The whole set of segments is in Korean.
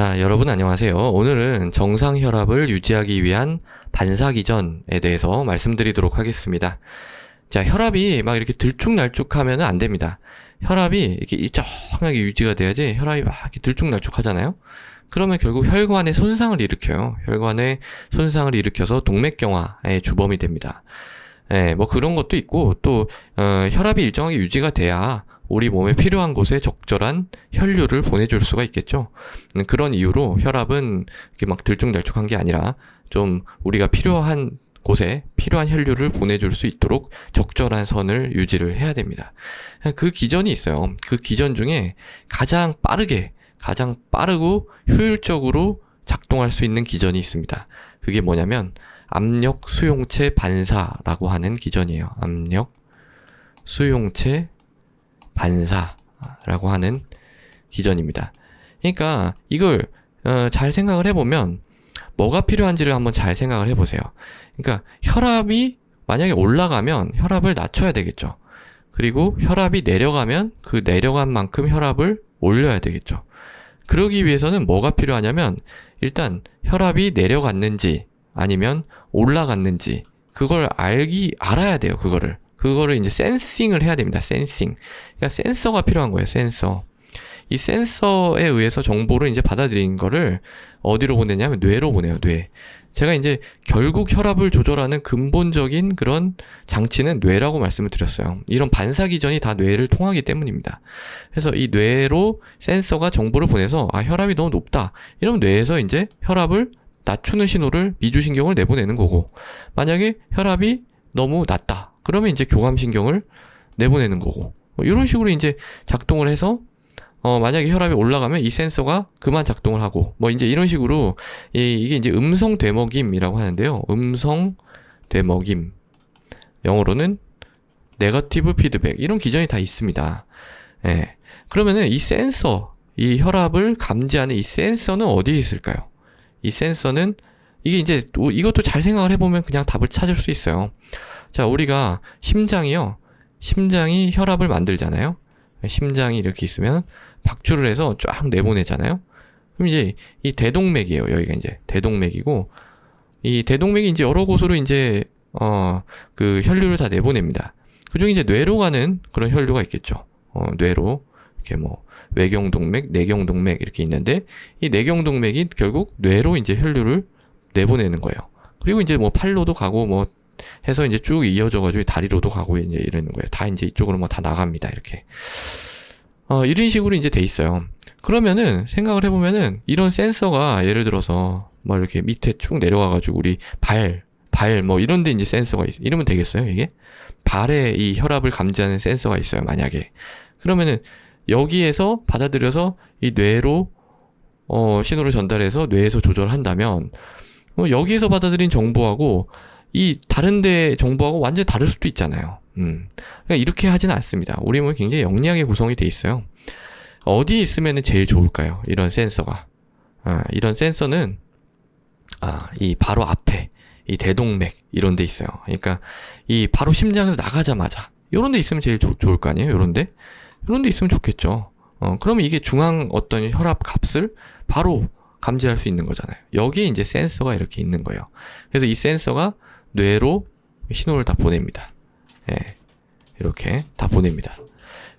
자, 여러분 안녕하세요. 오늘은 정상 혈압을 유지하기 위한 반사기전에 대해서 말씀드리도록 하겠습니다. 자, 혈압이 막 이렇게 들쭉날쭉하면 안 됩니다. 혈압이 이렇게 일정하게 유지가 돼야지 혈압이 막 이렇게 들쭉날쭉하잖아요. 그러면 결국 혈관에 손상을 일으켜요. 혈관에 손상을 일으켜서 동맥경화의 주범이 됩니다. 예, 뭐 그런 것도 있고 또 어, 혈압이 일정하게 유지가 돼야 우리 몸에 필요한 곳에 적절한 혈류를 보내줄 수가 있겠죠. 음, 그런 이유로 혈압은 이렇게 막 들쭉날쭉한 게 아니라 좀 우리가 필요한 곳에 필요한 혈류를 보내줄 수 있도록 적절한 선을 유지를 해야 됩니다. 그 기전이 있어요. 그 기전 중에 가장 빠르게, 가장 빠르고 효율적으로 작동할 수 있는 기전이 있습니다. 그게 뭐냐면 압력 수용체 반사라고 하는 기전이에요. 압력 수용체 반사라고 하는 기전입니다. 그러니까 이걸 어, 잘 생각을 해보면 뭐가 필요한지를 한번 잘 생각을 해보세요. 그러니까 혈압이 만약에 올라가면 혈압을 낮춰야 되겠죠. 그리고 혈압이 내려가면 그 내려간 만큼 혈압을 올려야 되겠죠. 그러기 위해서는 뭐가 필요하냐면 일단 혈압이 내려갔는지 아니면 올라갔는지 그걸 알기 알아야 돼요. 그거를. 그거를 이제 센싱을 해야 됩니다. 센싱. 그러니까 센서가 필요한 거예요. 센서. 이 센서에 의해서 정보를 이제 받아들인 거를 어디로 보내냐면 뇌로 보내요. 뇌. 제가 이제 결국 혈압을 조절하는 근본적인 그런 장치는 뇌라고 말씀을 드렸어요. 이런 반사 기전이 다 뇌를 통하기 때문입니다. 그래서 이 뇌로 센서가 정보를 보내서 아 혈압이 너무 높다. 이러면 뇌에서 이제 혈압을 낮추는 신호를 미주신경을 내보내는 거고 만약에 혈압이 너무 낮다. 그러면 이제 교감신경을 내보내는 거고 뭐 이런 식으로 이제 작동을 해서 어 만약에 혈압이 올라가면 이 센서가 그만 작동을 하고 뭐 이제 이런 식으로 이, 이게 이제 음성 되먹임이라고 하는데요. 음성 되먹임 영어로는 네거티브 피드백 이런 기전이 다 있습니다. 예. 그러면은 이 센서 이 혈압을 감지하는 이 센서는 어디에 있을까요? 이 센서는 이게 이제 이것도 잘 생각을 해보면 그냥 답을 찾을 수 있어요. 자, 우리가 심장이요. 심장이 혈압을 만들잖아요. 심장이 이렇게 있으면 박주를 해서 쫙 내보내잖아요. 그럼 이제 이 대동맥이에요. 여기가 이제 대동맥이고 이 대동맥이 이제 여러 곳으로 이제 어 그 혈류를 다 내보냅니다. 그중에 이제 뇌로 가는 그런 혈류가 있겠죠. 어 뇌로 이렇게 뭐 외경동맥, 내경동맥 이렇게 있는데 이 내경동맥이 결국 뇌로 이제 혈류를 내보내는 거예요. 그리고 이제 뭐 팔로도 가고 뭐 해서 이제 쭉 이어져가지고 다리로도 가고 이제 이러는 거예요. 다 이제 이쪽으로 뭐다 나갑니다. 이렇게. 어, 이런 식으로 이제 돼 있어요. 그러면은 생각을 해보면은 이런 센서가 예를 들어서 뭐 이렇게 밑에 쭉 내려와가지고 우리 발, 발 뭐 이런 데 이제 센서가 있어. 이러면 되겠어요, 이게? 발에 이 혈압을 감지하는 센서가 있어요, 만약에. 그러면은 여기에서 받아들여서 이 뇌로 어, 신호를 전달해서 뇌에서 조절한다면 어, 여기에서 받아들인 정보하고 이 다른데 정보하고 완전히 다를 수도 있잖아요. 음. 그러니까 이렇게 하지는 않습니다. 우리 몸이 굉장히 영리하게 구성이 돼 있어요. 어디에 있으면 제일 좋을까요? 이런 센서가. 아, 이런 센서는 아, 이 바로 앞에 이 대동맥 이런 데 있어요. 그러니까 이 바로 심장에서 나가자마자 이런 데 있으면 제일 조, 좋을 거 아니에요? 이런 데? 이런 데 있으면 좋겠죠. 어, 그러면 이게 중앙 어떤 혈압 값을 바로 감지할 수 있는 거잖아요. 여기에 이제 센서가 이렇게 있는 거예요. 그래서 이 센서가 뇌로 신호를 다 보냅니다. 예, 이렇게 다 보냅니다.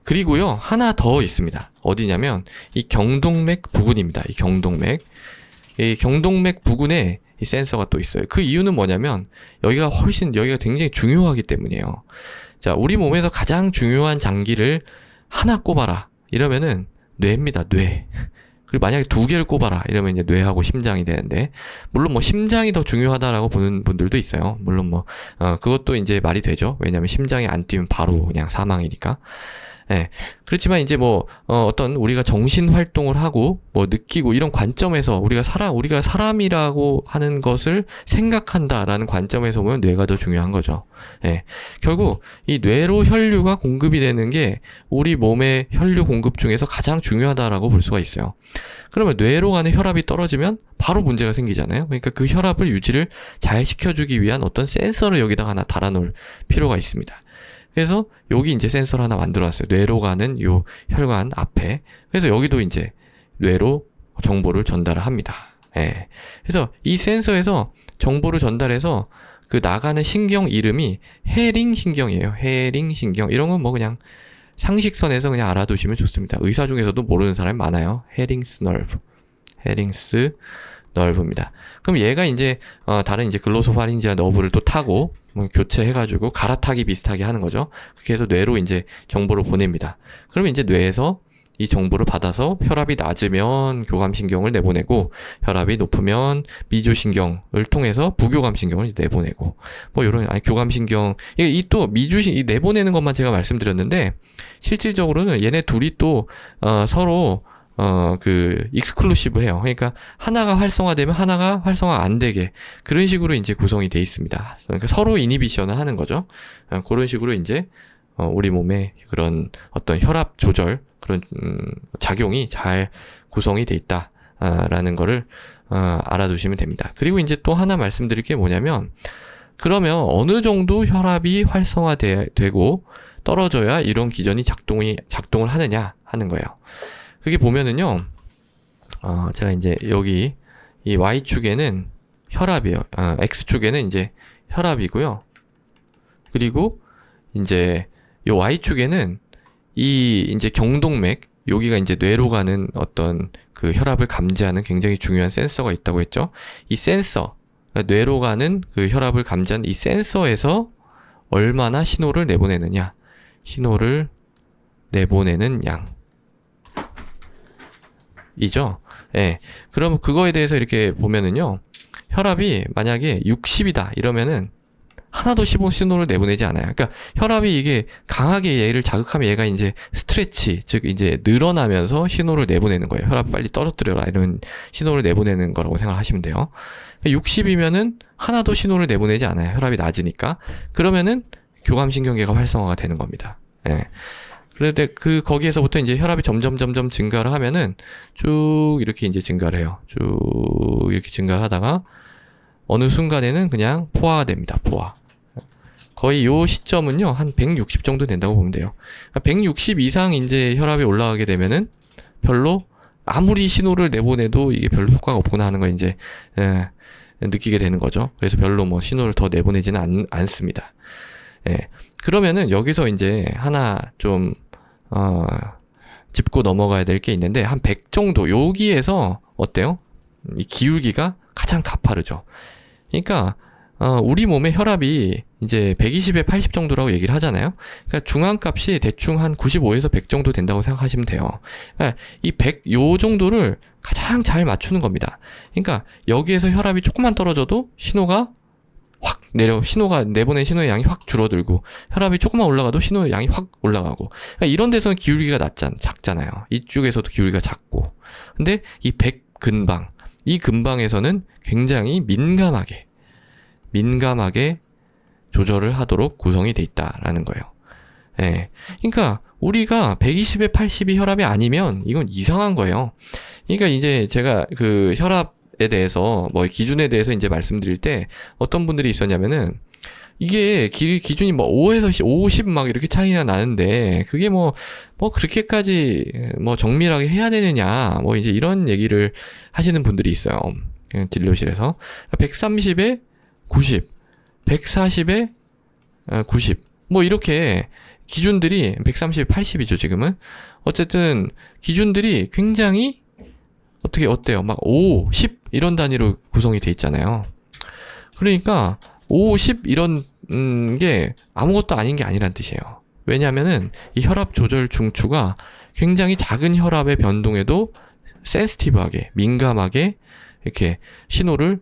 그리고요, 하나 더 있습니다. 어디냐면, 이 경동맥 부근입니다. 이 경동맥. 이 경동맥 부근에 이 센서가 또 있어요. 그 이유는 뭐냐면, 여기가 훨씬, 여기가 굉장히 중요하기 때문이에요. 자, 우리 몸에서 가장 중요한 장기를 하나 꼽아라. 이러면은, 뇌입니다, 뇌. 그리고 만약에 두 개를 꼽아라 이러면 이제 뇌하고 심장이 되는데 물론 뭐 심장이 더 중요하다라고 보는 분들도 있어요. 물론 뭐 어, 그것도 이제 말이 되죠. 왜냐하면 심장이 안 뛰면 바로 그냥 사망이니까. 예. 그렇지만 이제 뭐 어, 어떤 우리가 정신 활동을 하고 뭐 느끼고 이런 관점에서 우리가 사람 우리가 사람이라고 하는 것을 생각한다라는 관점에서 보면 뇌가 더 중요한 거죠. 예. 결국 이 뇌로 혈류가 공급이 되는 게 우리 몸의 혈류 공급 중에서 가장 중요하다라고 볼 수가 있어요. 그러면 뇌로 가는 혈압이 떨어지면 바로 문제가 생기잖아요. 그러니까 그 혈압을 유지를 잘 시켜주기 위한 어떤 센서를 여기다가 하나 달아놓을 필요가 있습니다. 그래서 여기 이제 센서를 하나 만들어 놨어요. 뇌로 가는 요 혈관 앞에. 그래서 여기도 이제 뇌로 정보를 전달을 합니다. 예. 그래서 이 센서에서 정보를 전달해서 그 나가는 신경 이름이 헤링 신경이에요. 헤링 신경. 이런 건 뭐 그냥 상식선에서 그냥 알아두시면 좋습니다. 의사 중에서도 모르는 사람이 많아요. 헤링스 너브. 헤링스 너브입니다. 그럼 얘가 이제 어, 다른 이제 글로소파린지아 너브를 또 타고 뭐 교체해가지고 갈아타기 비슷하게 하는 거죠. 그렇게 해서 뇌로 이제 정보를 보냅니다. 그러면 이제 뇌에서 이 정보를 받아서 혈압이 낮으면 교감신경을 내보내고 혈압이 높으면 미주신경을 통해서 부교감신경을 내보내고 뭐 이런 아니 교감신경 이 또 미주신 이 내보내는 것만 제가 말씀드렸는데 실질적으로는 얘네 둘이 또 어, 서로 어, 그, 익스클루시브 해요. 그러니까, 하나가 활성화되면 하나가 활성화 안 되게, 그런 식으로 이제 구성이 돼 있습니다. 그러니까 서로 이니비션을 하는 거죠. 어, 그런 식으로 이제, 어, 우리 몸에 그런 어떤 혈압 조절, 그런, 음, 작용이 잘 구성이 돼 있다. 아, 라는 거를, 어, 알아두시면 됩니다. 그리고 이제 또 하나 말씀드릴 게 뭐냐면, 그러면 어느 정도 혈압이 활성화되고 떨어져야 이런 기전이 작동이, 작동을 하느냐 하는 거예요. 그게 보면은요, 어, 제가 이제 여기 이 Y축에는 혈압이에요. 아, X축에는 이제 혈압이고요. 그리고 이제 요 Y축에는 이 이제 경동맥, 여기가 이제 뇌로 가는 어떤 그 혈압을 감지하는 굉장히 중요한 센서가 있다고 했죠. 이 센서, 그러니까 뇌로 가는 그 혈압을 감지하는 이 센서에서 얼마나 신호를 내보내느냐. 신호를 내보내는 양. 이죠. 예. 그럼 그거에 대해서 이렇게 보면은요. 혈압이 만약에 60이다 이러면은 하나도 시보 신호를 내보내지 않아요. 그러니까 혈압이 이게 강하게 얘를 자극하면 얘가 이제 스트레치, 즉 이제 늘어나면서 신호를 내보내는 거예요. 혈압 빨리 떨어뜨려라 이런 신호를 내보내는 거라고 생각하시면 돼요. 60이면은 하나도 신호를 내보내지 않아요. 혈압이 낮으니까. 그러면은 교감신경계가 활성화가 되는 겁니다. 예. 그런데 그 거기에서부터 이제 혈압이 점점 점점 증가를 하면은 쭉 이렇게 이제 증가를 해요. 쭉 이렇게 증가를 하다가 어느 순간에는 그냥 포화됩니다. 포화. 거의 요 시점은요 한 160 정도 된다고 보면 돼요. 160 그러니까 이상 이제 혈압이 올라가게 되면은 별로 아무리 신호를 내보내도 이게 별로 효과가 없구나 하는 걸 이제 예, 느끼게 되는 거죠. 그래서 별로 뭐 신호를 더 내보내지는 않, 않습니다. 예. 그러면은 여기서 이제 하나 좀, 어, 짚고 넘어가야 될 게 있는데, 한 100 정도, 여기에서 어때요? 이 기울기가 가장 가파르죠. 그러니까, 어, 우리 몸의 혈압이 이제 120에 80 정도라고 얘기를 하잖아요. 그러니까 중앙값이 대충 한 95에서 100 정도 된다고 생각하시면 돼요. 그러니까 이 100, 요 정도를 가장 잘 맞추는 겁니다. 그러니까 여기에서 혈압이 조금만 떨어져도 신호가 확 내려 신호가 내보낸 신호의 양이 확 줄어들고 혈압이 조금만 올라가도 신호의 양이 확 올라가고 그러니까 이런 데서는 기울기가 낮잖 작잖아요. 이쪽에서도 기울기가 작고 근데 이 백 근방 이 근방에서는 굉장히 민감하게 민감하게 조절을 하도록 구성이 돼 있다라는 거예요. 예. 그러니까 우리가 120에 80이 혈압이 아니면 이건 이상한 거예요. 그러니까 이제 제가 그 혈압 에 대해서 뭐 기준에 대해서 이제 말씀드릴 때 어떤 분들이 있었냐면은 이게 기, 기준이 뭐 5에서 50 막 이렇게 차이가 나는데 그게 뭐뭐 뭐 그렇게까지 뭐 정밀하게 해야 되느냐 뭐 이제 이런 얘기를 하시는 분들이 있어요. 진료실에서 130에 90, 140에 90. 뭐 이렇게 기준들이 130, 80이죠, 지금은. 어쨌든 기준들이 굉장히 어떻게 어때요? 막 5, 10 이런 단위로 구성이 돼 있잖아요. 그러니까 5, 10 이런 음, 게 아무것도 아닌 게 아니란 뜻이에요. 왜냐하면은 이 혈압 조절 중추가 굉장히 작은 혈압의 변동에도 센스티브하게 민감하게 이렇게 신호를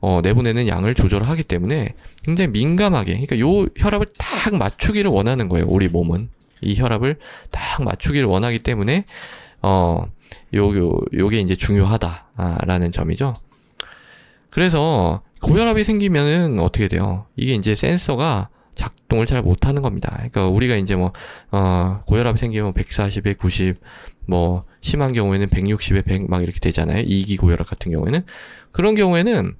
어, 내보내는 양을 조절하기 때문에 굉장히 민감하게 그러니까 요 혈압을 딱 맞추기를 원하는 거예요. 우리 몸은 이 혈압을 딱 맞추기를 원하기 때문에 어 요, 요, 요게 이제 중요하다라는 점이죠. 그래서 고혈압이 생기면은 어떻게 돼요? 이게 이제 센서가 작동을 잘 못하는 겁니다. 그러니까 우리가 이제 뭐, 어, 고혈압이 생기면 140에 90, 뭐, 심한 경우에는 160에 100 막 이렇게 되잖아요. 2기 고혈압 같은 경우에는. 그런 경우에는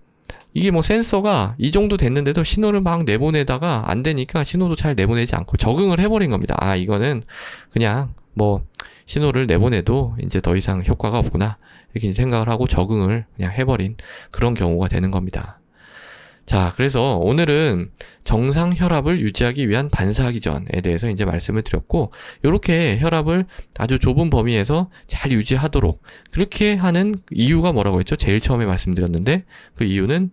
이게 뭐 센서가 이 정도 됐는데도 신호를 막 내보내다가 안 되니까 신호도 잘 내보내지 않고 적응을 해버린 겁니다. 아, 이거는 그냥 뭐 신호를 내보내도 이제 더 이상 효과가 없구나. 이렇게 생각을 하고 적응을 그냥 해버린 그런 경우가 되는 겁니다. 자, 그래서 오늘은 정상 혈압을 유지하기 위한 반사하기 전에 대해서 이제 말씀을 드렸고, 이렇게 혈압을 아주 좁은 범위에서 잘 유지하도록 그렇게 하는 이유가 뭐라고 했죠? 제일 처음에 말씀드렸는데, 그 이유는,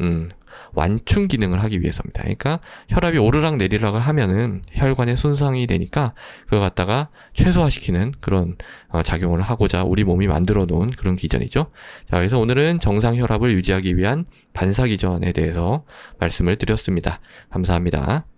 음, 완충 기능을 하기 위해서입니다. 그러니까 혈압이 오르락 내리락을 하면은 혈관에 손상이 되니까 그걸 갖다가 최소화시키는 그런 어, 작용을 하고자 우리 몸이 만들어 놓은 그런 기전이죠. 자, 그래서 오늘은 정상 혈압을 유지하기 위한 반사 기전에 대해서 말씀을 드렸습니다. 감사합니다.